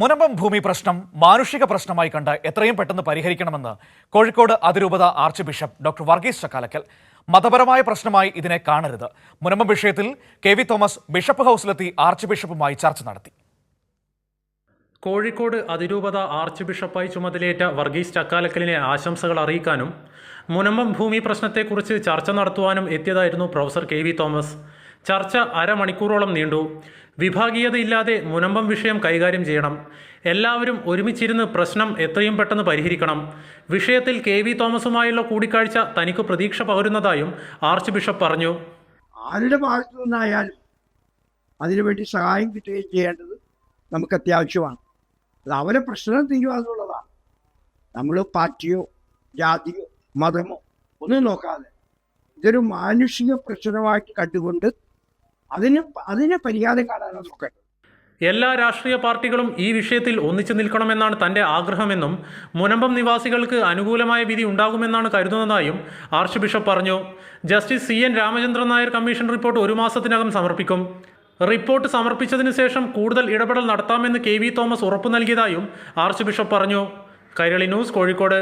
മുനമ്പം ഭൂമി പ്രശ്നം മാനുഷിക പ്രശ്നമായി കണ്ട് എത്രയും പെട്ടെന്ന് പരിഹരിക്കണമെന്ന് കോഴിക്കോട് അതിരൂപത arch bishop doctor Varghese Chakkalakkal മതപരമായ പ്രശ്നമായി ഇതിനെ കാണരുത്. മുനമ്പം വിഷയത്തിൽ കെ വി തോമസ് ബിഷപ്പ് ഹൗസിലെത്തി ആർച്ച് ബിഷപ്പുമായി ചർച്ച നടത്തി. കോഴിക്കോട് അതിരൂപത ആർച്ച് ബിഷപ്പായി ചുമതലയേറ്റ വർഗീസ് ചക്കാലക്കലിനെ ആശംസകൾ അറിയിക്കാനും മുനമ്പം ഭൂമി പ്രശ്നത്തെക്കുറിച്ച് ചർച്ച നടത്തുവാനും എത്തിയതായിരുന്നു പ്രൊഫസർ കെ വി തോമസ്. ചർച്ച അരമണിക്കൂറോളം നീണ്ടു. വിഭാഗീയതയില്ലാതെ മുനമ്പം വിഷയം കൈകാര്യം ചെയ്യണം. എല്ലാവരും ഒരുമിച്ചിരുന്ന് പ്രശ്നം എത്രയും പെട്ടെന്ന് പരിഹരിക്കണം. വിഷയത്തിൽ കെ വി തോമസുമായുള്ള കൂടിക്കാഴ്ച തനിക്ക് പ്രതീക്ഷ പകരുന്നതായും ആർച്ച് ബിഷപ്പ് പറഞ്ഞു. ആരുടെ ഭാഗത്തു നിന്നായാലും അതിനുവേണ്ടി സഹായം കിട്ടുകയും ചെയ്യേണ്ടത് നമുക്ക് അത്യാവശ്യമാണ്. അത് അവരെ പ്രശ്നം തീരുവാന്നുള്ളതാണ് നമ്മൾ പാർട്ടിയോ ജാതിയോ മതമോ ഒന്നും നോക്കാതെ ഇതൊരു മാനുഷിക പ്രശ്നമായിട്ട് കണ്ടുകൊണ്ട് അതിന് അതിനെ പരിഹാരം കാണാനാണ് എല്ലാ രാഷ്ട്രീയ പാർട്ടികളും ഈ വിഷയത്തിൽ ഒന്നിച്ചു നിൽക്കണമെന്നാണ് തന്റെ ആഗ്രഹമെന്നും മുനമ്പം നിവാസികൾക്ക് അനുകൂലമായ വിധി ഉണ്ടാകുമെന്നാണ് കരുതുന്നതായും ആർച്ച് ബിഷപ്പ് പറഞ്ഞു. Justice C N Ramachandran Nair commission report ഒരു മാസത്തിനകം സമർപ്പിക്കും. റിപ്പോർട്ട് സമർപ്പിച്ചതിന് ശേഷം കൂടുതൽ ഇടപെടൽ നടത്താമെന്ന് കെ വി തോമസ് ഉറപ്പു നൽകിയതായും ആർച്ച് ബിഷപ്പ് പറഞ്ഞു. കൈരളി ന്യൂസ് കോഴിക്കോട്.